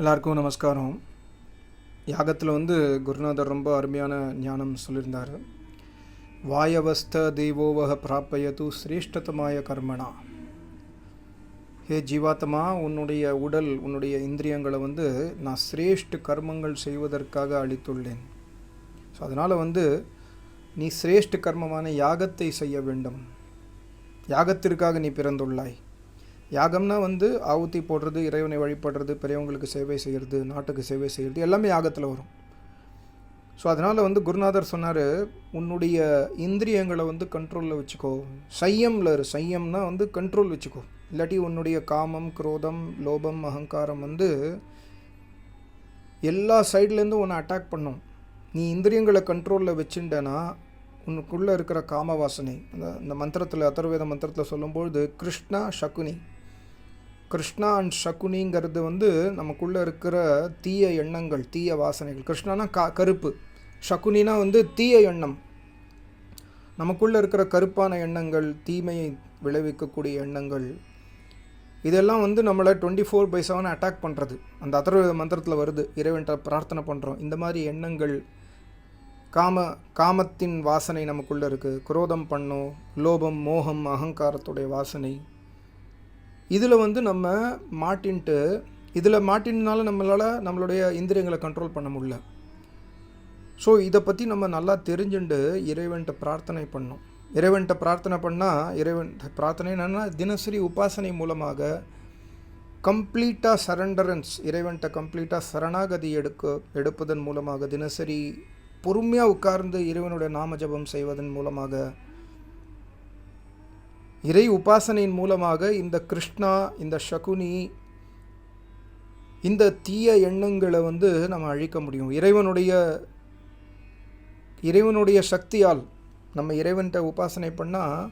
எல்லாருக்கும் நமஸ்காரம். யாகத்தில் வந்து குருநாதர் ரொம்ப அருமையான ஞானம் சொல்லியிருந்தார் வாயவஸ்த தெய்வோவக பிராப்பயது சிரேஷ்டதமாய கர்மணா. ஹே ஜீவாத்மா உன்னுடைய உடல் உன்னுடைய இந்திரியங்களை வந்து நான் சிரேஷ்ட கர்மங்கள் செய்வதற்காக அளித்துள்ளேன். ஸோ அதனால் வந்து நீ சிரேஷ்ட கர்மமான யாகத்தை செய்ய வேண்டும். யாகத்திற்காக நீ பிறந்துள்ளாய். யாகம்னா வந்து ஆவுத்தி போடுறது இறைவனை வழிபடுறது பெரியவங்களுக்கு சேவை செய்கிறது நாட்டுக்கு சேவை செய்கிறது எல்லாமே யாகத்தில் வரும். ஸோ அதனால் வந்து குருநாதர் சொன்னார் உன்னுடைய இந்திரியங்களை வந்து கண்ட்ரோலில் வச்சுக்கோ. சையமில் இரு. சையம்னா வந்து கண்ட்ரோல் வச்சுக்கோ. இல்லாட்டி உன்னுடைய காமம் குரோதம் லோபம் அகங்காரம் வந்து எல்லா சைட்லேருந்தும் உன்னை அட்டாக் பண்ணும். நீ இந்திரியங்களை கண்ட்ரோலில் வச்சுட்டேன்னா உனக்குள்ளே இருக்கிற காம வாசனை அந்த இந்த மந்திரத்தில் அதர்வேத மந்திரத்தில் சொல்லும்பொழுது கிருஷ்ணா சகுனி. கிருஷ்ணா அண்ட் சகுனிங்கிறது வந்து நமக்குள்ளே இருக்கிற தீய எண்ணங்கள் தீய வாசனைகள். கிருஷ்ணானா கா கருப்பு. சகுனினா வந்து தீய எண்ணம். நமக்குள்ளே இருக்கிற கருப்பான எண்ணங்கள் தீமையை விளைவிக்கக்கூடிய எண்ணங்கள். இதெல்லாம் வந்து நம்மளை twenty four by seven attack பண்ணுறது அந்த அதர்வேத மந்திரத்தில் வருது. இறைவன்ட்ட பிரார்த்தனை பண்ணுறோம் இந்த மாதிரி எண்ணங்கள் காம காமத்தின் வாசனை நமக்குள்ளே இருக்குது குரோதம் பண்ணும். லோபம் மோகம் அகங்காரத்துடைய வாசனை. இதில் வந்து நம்ம மாட்டின்ட்டு இதில் மாட்டினால நம்மளால் நம்மளுடைய இந்திரியங்களை கண்ட்ரோல் பண்ண முடியல. ஸோ இதை பற்றி நம்ம நல்லா தெரிஞ்சுண்டு இறைவன்ட்ட பிரார்த்தனை பண்ணோம். இறைவன்ட்ட பிரார்த்தனை பண்ணால் இறைவன் பிரார்த்தனை என்னென்னா தினசரி உபாசனை மூலமாக கம்ப்ளீட்டாக சரண்டரன்ஸ் இறைவன்ட்ட கம்ப்ளீட்டாக சரணாகதி எடுக்க எடுப்பதன் மூலமாக தினசரி பொறுமையாக உட்கார்ந்து இறைவனுடைய நாம ஜபம் செய்வதன் மூலமாக இறை உபாசனையின் மூலமாக இந்த கிருஷ்ணா இந்த சகுனி இந்த தீய எண்ணங்களை வந்து நம்ம அழிக்க முடியும். இறைவனுடைய இறைவனுடைய சக்தியால் நம்ம இறைவன்கிட்ட உபாசனை பண்ணால்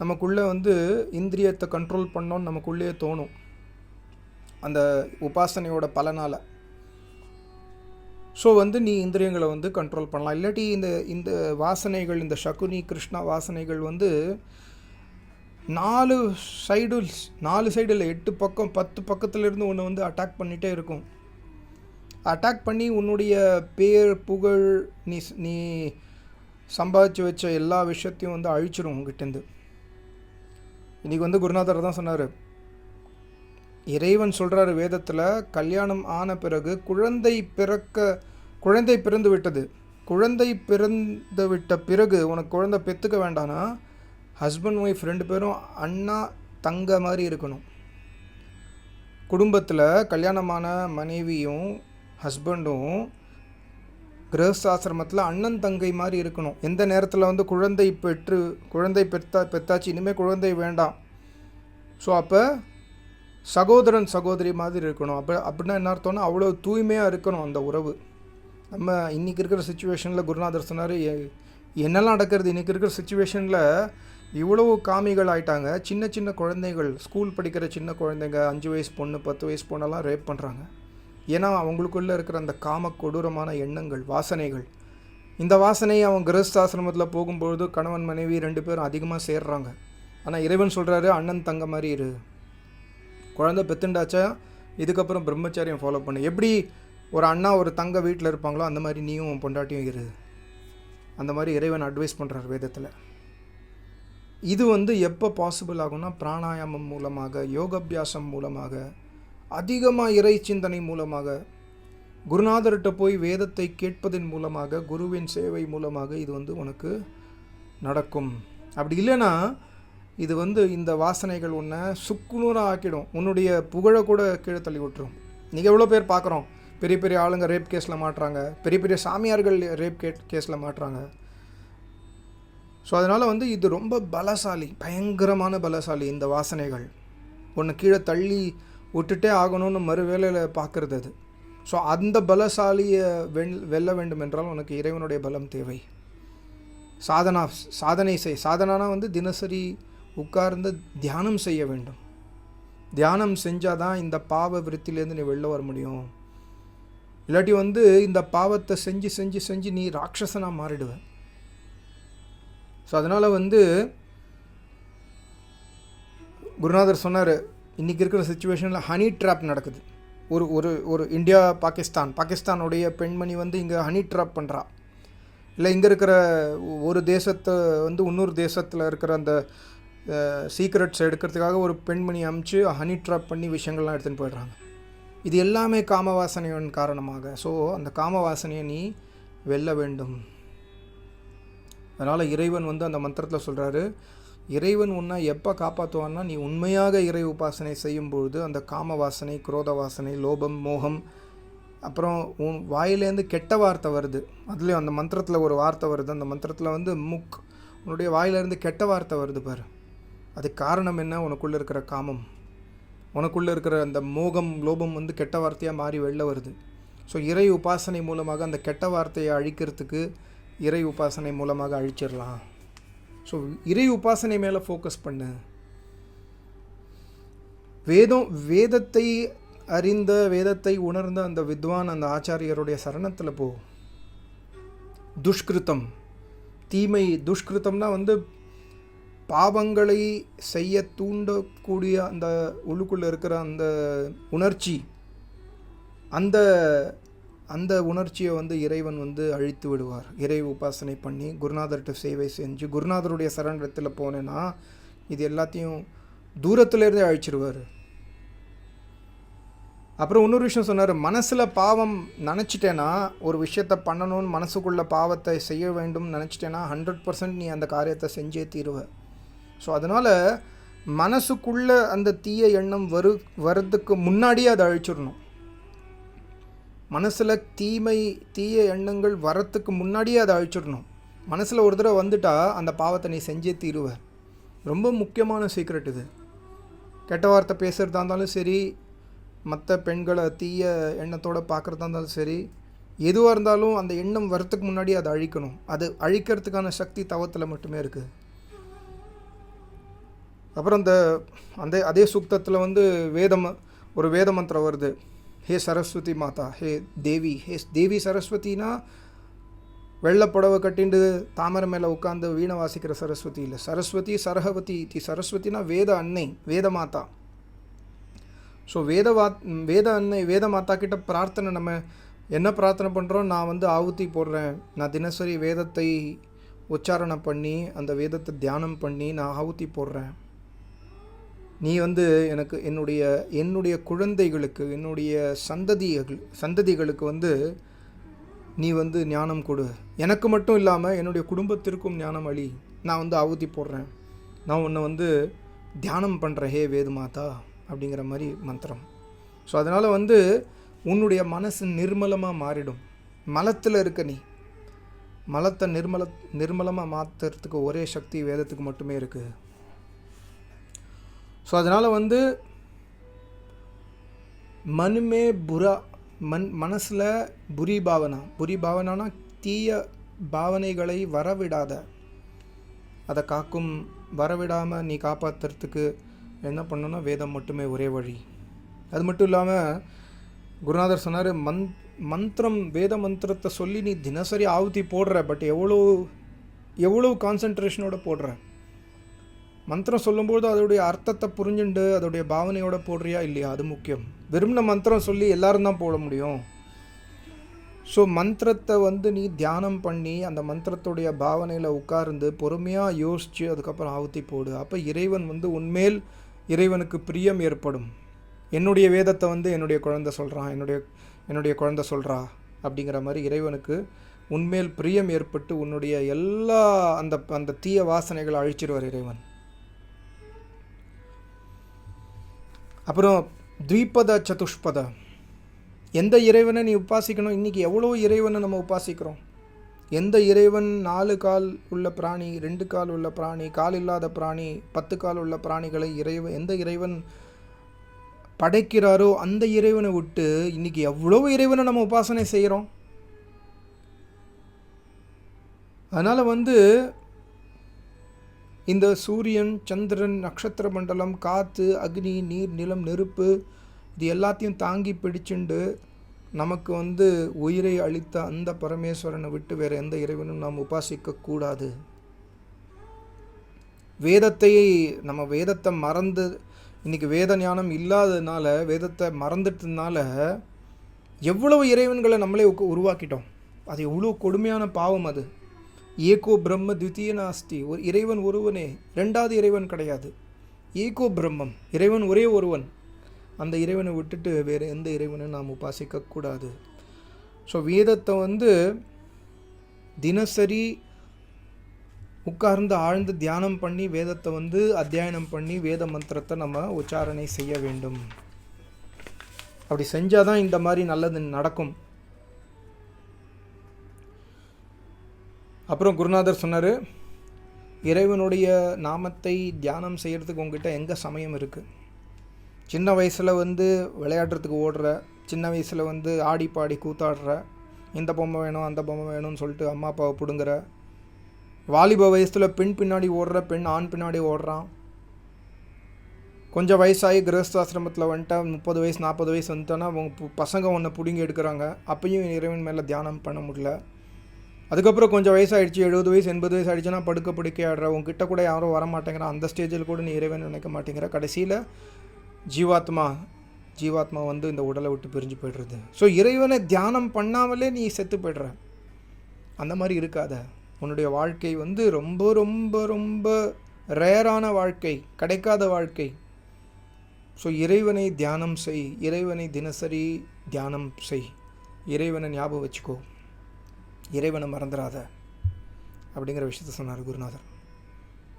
நமக்குள்ளே வந்து இந்திரியத்தை கண்ட்ரோல் பண்ணோன்னு நமக்குள்ளேயே தோணும். அந்த உபாசனையோட பலனால். ஸோ வந்து நீ இந்திரியங்களை வந்து கண்ட்ரோல் பண்ணலாம். இல்லாட்டி இந்த இந்த வாசனைகள் இந்த சகுனி கிருஷ்ணா வாசனைகள் வந்து நாலு சைடுல்ஸ் நாலு சைடில் எட்டு பக்கம் பத்து பக்கத்துலேருந்து ஒன்று வந்து அட்டாக் பண்ணிகிட்டே இருக்கும். அட்டாக் பண்ணி உன்னுடைய பேர் புகழ் நீ நீ சம்பாதிச்சு வச்ச எல்லா விஷயத்தையும் வந்து அழிச்சிடும் உங்ககிட்டேருந்து இன்றைக்கி வந்து குருநாதர் தான் சொன்னார். இறைவன் சொல்கிறாரு வேதத்தில் கல்யாணம் ஆன பிறகு குழந்தை பிறக்க குழந்தை பிறந்து விட்டது. குழந்தை பிறந்து விட்ட பிறகு உனக்கு குழந்தை பெற்றுக்க வேண்டானா? ஹஸ்பண்ட் ஒய்ஃப் ரெண்டு பேரும் அண்ணா தங்க மாதிரி இருக்கணும். குடும்பத்தில் கல்யாணமான மனைவியும் ஹஸ்பண்டும் கிரகஸ்தாசிரமத்தில் அண்ணன் தங்கை மாதிரி இருக்கணும். எந்த நேரத்தில் வந்து குழந்தை பெற்று குழந்தை பெற்றா பெற்றாச்சு இனிமேல் குழந்தை வேண்டாம். ஸோ அப்போ சகோதரன் சகோதரி மாதிரி இருக்கணும். அப்போ அப்படின்னா என்ன அர்த்தம்னா அவ்வளோ தூய்மையாக இருக்கணும் அந்த உறவு. நம்ம இன்றைக்கி இருக்கிற சுச்சுவேஷனில் குருநாதர் சொன்னார் என்னெல்லாம் நடக்கிறது? இன்றைக்கி இருக்கிற சுச்சுவேஷனில் இவ்வளவு காமிகள் ஆயிட்டாங்க. சின்ன சின்ன குழந்தைகள் ஸ்கூல் படிக்கிற சின்ன குழந்தைங்க அஞ்சு வயசு பொண்ணு பத்து வயசு பொண்ணெல்லாம் ரேப் பண்ணுறாங்க ஏன்னா அவங்களுக்குள்ளே இருக்கிற அந்த காம கொடூரமான எண்ணங்கள் வாசனைகள். இந்த வாசனையை அவன் கிரஸ்தாசிரமத்தில் போகும்பொழுது கணவன் மனைவி ரெண்டு பேரும் அதிகமாக சேர்றாங்க. ஆனால் இறைவன் சொல்கிறாரு அண்ணன் தங்க மாதிரி இரு. குழந்தை பெத்துண்டாச்சா? இதுக்கப்புறம் பிரம்மச்சாரியம் ஃபாலோ பண்ணு. எப்படி ஒரு அண்ணா ஒரு தங்க வீட்டில் இருப்பாங்களோ அந்த மாதிரி நீயும் பொண்டாட்டியும் இரு. அந்த மாதிரி இறைவன் அட்வைஸ் பண்ணுறார் வேதத்தில். இது வந்து எப்போ பாசிபிள் ஆகும்னா பிராணாயாமம் மூலமாக யோகாபியாசம் மூலமாக அதிகமாக இறை சிந்தனை மூலமாக குருநாதர்கிட்ட போய் வேதத்தை கேட்பதன் மூலமாக குருவின் சேவை மூலமாக இது வந்து உனக்கு நடக்கும். அப்படி இல்லைன்னா இது வந்து இந்த வாசனைகள் உன்னை சுக்குநூறாக ஆக்கிடும். உன்னுடைய புகழை கூட கீழே தள்ளி விட்டுரும். நீங்கள் எவ்வளோ பேர் பார்க்குறோம். பெரிய பெரிய ஆளுங்க ரேப் கேஸில் மாட்டுறாங்க. பெரிய பெரிய சாமியார்கள் ரேப் கே கேஸில் மாட்டுறாங்க. ஸோ அதனால் வந்து இது ரொம்ப பலசாலி பயங்கரமான பலசாலி இந்த வாசனைகள். ஒன்று கீழே தள்ளி விட்டுட்டே ஆகணும்னு மறுவேளையில் பார்க்குறது அது. ஸோ அந்த பலசாலியை வெல் வெல்ல வேண்டும் என்றால் உனக்கு இறைவனுடைய பலம் தேவை. சாதனா சாதனை செய். சாதனானா வந்து தினசரி உட்கார்ந்து தியானம் செய்ய வேண்டும். தியானம் செஞ்சால் தான் இந்த பாவ விருத்திலேருந்து நீ வெளில வர முடியும். இல்லாட்டி வந்து இந்த பாவத்தை செஞ்சு செஞ்சு செஞ்சு நீ ராட்சசனாக மாறிடுவேன் ஸோ அதனால் வந்து குருநாதர் சொன்னார் இன்றைக்கி இருக்கிற சுச்சுவேஷனில் ஹனி ட்ராப் நடக்குது. ஒரு ஒரு ஒரு இந்தியா பாகிஸ்தான் பாகிஸ்தானுடைய பெண்மணி வந்து இங்கே ஹனி ட்ராப் பண்ணுறா இல்லை இங்கே இருக்கிற ஒரு தேசத்தை வந்து இன்னொரு தேசத்தில் இருக்கிற அந்த சீக்ரெட்ஸ் எடுக்கிறதுக்காக ஒரு பெண்மணி அமுச்சு ஹனி ட்ராப் பண்ணி விஷயங்கள்லாம் எடுத்துன்னு போயிடுறாங்க. இது எல்லாமே காமவாசனையின் காரணமாக. ஸோ அந்த காமவாசனையை நீ வெல்ல வேண்டும். அதனால் இறைவன் வந்து அந்த மந்திரத்தில் சொல்கிறாரு இறைவன் உன்னை எப்போ காப்பாற்றுவான்னா நீ உண்மையாக இறை உபாசனை செய்யும் பொழுது அந்த காம வாசனை குரோத வாசனை லோபம் மோகம் அப்புறம் உன் வாயிலேருந்து கெட்ட வார்த்தை வருது. அதுலேயும் அந்த மந்திரத்தில் ஒரு வார்த்தை வருது. அந்த மந்திரத்தில் வந்து முக் உன்னுடைய வாயிலேருந்து கெட்ட வார்த்தை வருது பாரு. அதுக்கு காரணம் என்ன? உனக்குள்ளே இருக்கிற காமம். உனக்குள்ளே இருக்கிற அந்த மோகம் லோபம் வந்து கெட்ட வார்த்தையாக மாறி வெளில வருது. ஸோ இறை உபாசனை மூலமாக அந்த கெட்ட வார்த்தையை அழிக்கிறதுக்கு இறை உபாசனை மூலமாக அழிச்சிடலாம். ஸோ இறை உபாசனை மேலே ஃபோக்கஸ் பண்ணு. வேதம் வேதத்தை அறிந்த வேதத்தை உணர்ந்த அந்த வித்வான் அந்த ஆச்சாரியருடைய சரணத்தில் போ. துஷ்கிருத்தம். தீமை துஷ்கிருத்தம்னா வந்து பாவங்களை செய்ய தூண்டக்கூடிய அந்த உள்ளுக்குள்ளே இருக்கிற அந்த உணர்ச்சி அந்த அந்த உணர்ச்சியை வந்து இறைவன் வந்து அழித்து விடுவார். இறை உபாசனை பண்ணி குருநாதர்கிட்ட சேவை செஞ்சு குருநாதருடைய சரணத்தில் போனேன்னா இது எல்லாத்தையும் தூரத்துலேருந்தே அழிச்சிடுவார் அப்புறம் இன்னொரு விஷயம் சொன்னார் மனசில் பாவம் நினச்சிட்டேன்னா ஒரு விஷயத்த பண்ணணும்னு மனசுக்குள்ளே பாவத்தை செய்ய வேண்டும் நினச்சிட்டேன்னா ஹண்ட்ரட் பர்சன்ட் நீ அந்த காரியத்தை செஞ்சே தீருவ. ஸோ அதனால் மனசுக்குள்ளே அந்த தீய எண்ணம் வரு வர்றதுக்கு முன்னாடியே அதை அழிச்சிடணும். மனசில் தீமை தீய எண்ணங்கள் வரத்துக்கு முன்னாடியே அதை அழிச்சிடணும். மனசில் ஒரு தடவை வந்துட்டால் அந்த பாவத்தை நீ செஞ்சே தீருவ. ரொம்ப முக்கியமான சீக்ரெட் இது. கெட்ட வார்த்தை பேசுகிறதா இருந்தாலும் சரி மற்ற பெண்களை தீய எண்ணத்தோடு பார்க்குறதா இருந்தாலும் சரி எதுவாக இருந்தாலும் அந்த எண்ணம் வரத்துக்கு முன்னாடி அதை அழிக்கணும். அது அழிக்கிறதுக்கான சக்தி தவத்தில் மட்டுமே இருக்குது அப்புறம் அந்த அந்த அதே சூக்தத்தில் வந்து வேதம் ஒரு வேத மந்திரம் வருது. ஹே சரஸ்வதி மாதா ஹே தேவி ஹே தேவி சரஸ்வதினா வெள்ளை புடவை கட்டிண்டு தாமரை மேலே உட்காந்து வீணை வாசிக்கிற சரஸ்வதி இல்லை. சரஸ்வதி சரஹவதி தி சரஸ்வதினா வேத அன்னை வேத மாதா. ஸோ வேத வா வேத அன்னை வேத மாதா கிட்ட பிரார்த்தனை நம்ம என்ன பிரார்த்தனை பண்ணுறோம் நான் வந்து ஆவுத்தி போடுறேன். நான் தினசரி வேதத்தை உச்சாரணை பண்ணி அந்த வேதத்தை தியானம் பண்ணி நான் ஆவுத்தி போடுறேன். நீ வந்து எனக்கு என்னுடைய என்னுடைய குழந்தைகளுக்கு என்னுடைய சந்ததிகள் சந்ததிகளுக்கு வந்து நீ வந்து ஞானம் கொடு. எனக்கு மட்டும் இல்லாமல் என்னுடைய குடும்பத்திற்கும் ஞானம் அழி. நான் வந்து ஆவுதி போடுறேன். நான் உன்னை வந்து தியானம் பண்ணுறேன் ஹே வேது மாதா அப்படிங்கிற மாதிரி மந்திரம். ஸோ அதனால் வந்து உன்னுடைய மனசு நிர்மலமாக மாறிடும். மலத்தில் இருக்க நீ. மலத்தை நிர்மல நிர்மலமாக மாற்றுறதுக்கு ஒரே சக்தி வேதத்துக்கு மட்டுமே இருக்குது ஸோ அதனால் வந்து மனுமே புரா மன் மனசில் புரி பாவனா. புரி பாவனானா தீய பாவனைகளை வரவிடாத. அதை காக்கும் வரவிடாமல் நீ காப்பாற்றுறதுக்கு என்ன பண்ணணும்னா வேதம் மட்டுமே ஒரே வழி. அது மட்டும் இல்லாமல் குருநாதர் சொன்னார் மந் மந்திரம் வேத மந்திரத்தை சொல்லி நீ தினசரி ஆவுத்தி போடுற பட் எவ்வளோ எவ்வளோ கான்சன்ட்ரேஷனோட போடுற? மந்திரம் சொல்லும்போது அதோடைய அர்த்தத்தை புரிஞ்சுண்டு அதோடைய பாவனையோட போடுறியா இல்லையா? அது முக்கியம். வெறும்ன மந்திரம் சொல்லி எல்லாரும் தான் போட முடியும். ஸோ மந்திரத்தை வந்து நீ தியானம் பண்ணி அந்த மந்திரத்துடைய பாவனையில் உட்கார்ந்து பொறுமையாக யோசித்து அதுக்கப்புறம் ஆவுத்தி போடு. அப்போ இறைவன் வந்து உன்மேல் இறைவனுக்கு பிரியம் ஏற்படும். என்னுடைய வேதத்தை வந்து என்னுடைய குழந்தை சொல்கிறான் என்னுடைய என்னுடைய குழந்தை சொல்கிறா அப்படிங்கிற மாதிரி இறைவனுக்கு உன்மேல் பிரியம் ஏற்பட்டு உன்னுடைய எல்லா அந்த அந்த தீய வாசனைகளை அழிச்சிடுவார் இறைவன். அப்புறம் த்விபத சதுஷ்பத. எந்த இறைவனை நீ உபாசிக்கணும் இன்றைக்கி எவ்வளோ இறைவனை நம்ம உபாசிக்கிறோம் எந்த இறைவன் நாலு கால் உள்ள பிராணி ரெண்டு கால் உள்ள பிராணி கால் இல்லாத பிராணி பத்து கால் உள்ள பிராணிகளை இறைவன் எந்த இறைவன் படைக்கிறாரோ அந்த இறைவனை விட்டு இன்றைக்கி எவ்வளோ இறைவனை நம்ம உபாசனை செய்கிறோம் அதனால் வந்து இந்த சூரியன் சந்திரன் நட்சத்திர மண்டலம் காற்று அக்னி நீர் நிலம் நெருப்பு இது எல்லாத்தையும் தாங்கி பிடிச்சுண்டு நமக்கு வந்து உயிரை அளித்த அந்த பரமேஸ்வரனை விட்டு வேறு எந்த இறைவனும் நாம் உபாசிக்க கூடாது. வேதத்தை நம்ம வேதத்தை மறந்து இன்றைக்கி வேத ஞானம் இல்லாததுனால வேதத்தை மறந்துட்டதுனால எவ்வளவு இறைவன்களை நம்மளே உருவாக்கிட்டோம். அது எவ்வளோ கொடுமையான பாவம் அது. ஏகோ பிரம்ம துவித்தீய நாஸ்தி. ஒரு இறைவன் ஒருவனே. ரெண்டாவது இறைவன் கிடையாது. ஏகோ பிரம்மம். இறைவன் ஒரே ஒருவன். அந்த இறைவனை விட்டுட்டு வேறு எந்த இறைவனை நாம் உபாசிக்கக்கூடாது ஸோ வேதத்தை வந்து தினசரி உட்கார்ந்து ஆழ்ந்து தியானம் பண்ணி வேதத்தை வந்து அத்தியாயனம் பண்ணி வேத மந்திரத்தை நம்ம உச்சாரணை செய்ய வேண்டும். அப்படி செஞ்சால் தான் இந்த மாதிரி நல்லது நடக்கும். அப்புறம் குருநாதர் சொன்னார் இறைவனுடைய நாமத்தை தியானம் செய்கிறதுக்கு உங்ககிட்ட எங்கே சமயம் இருக்குது சின்ன வயசில் வந்து விளையாடுறதுக்கு ஓடுற சின்ன வயசில் வந்து ஆடி பாடி கூத்தாடுற இந்த பொம்மை வேணும் அந்த பொம்மை வேணும்னு சொல்லிட்டு அம்மா அப்பாவை பிடுங்குற வாலிப வயசில் பெண் பின்னாடி ஓடுற பெண் ஆண் பின்னாடி ஓடுறான். கொஞ்சம் வயசாகி கிரகஸ்தாசிரமத்தில் வந்துட்டா முப்பது வயசு நாற்பது வயசு வந்துட்டோன்னா அவங்க பசங்க ஒன்று பிடுங்கி எடுக்கிறாங்க. அப்பயும் இறைவன் மேலே தியானம் பண்ண முடியல. அதுக்கப்புறம் கொஞ்சம் வயசாகிடுச்சு எழுபது வயசு எண்பது வயசு ஆயிடுச்சுன்னா படுக்க படுக்க ஆடுற உங்ககிட்ட கூட யாரும் வர மாட்டேங்கிறான் அந்த ஸ்டேஜில் கூட நீ இறைவன் நினைக்க மாட்டேங்கிற. கடைசியில் ஜீவாத்மா ஜீவாத்மா வந்து இந்த உடலை விட்டு பிரிஞ்சு போய்டுறது. ஸோ இறைவனை தியானம் பண்ணாமலே நீ செத்து போய்டுற. அந்த மாதிரி இருக்காத. உன்னுடைய வாழ்க்கை வந்து ரொம்ப ரொம்ப ரொம்ப ரேரான வாழ்க்கை கிடைக்காத வாழ்க்கை. ஸோ இறைவனை தியானம் செய். இறைவனை தினசரி தியானம் செய். இறைவனை ஞாபகம் வச்சுக்கோ. இறைவனை மறந்துடாத அப்படிங்கிற விஷயத்த சொன்னார் குருநாதர்.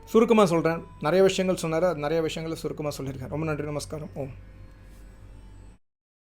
சுருக்கமாக சொல்கிறேன் நிறைய விஷயங்கள் சொன்னார். அது நிறைய விஷயங்களை சுருக்கமாக சொல்லியிருக்கேன் ரொம்ப நன்றி. நமஸ்காரம். ஓம்.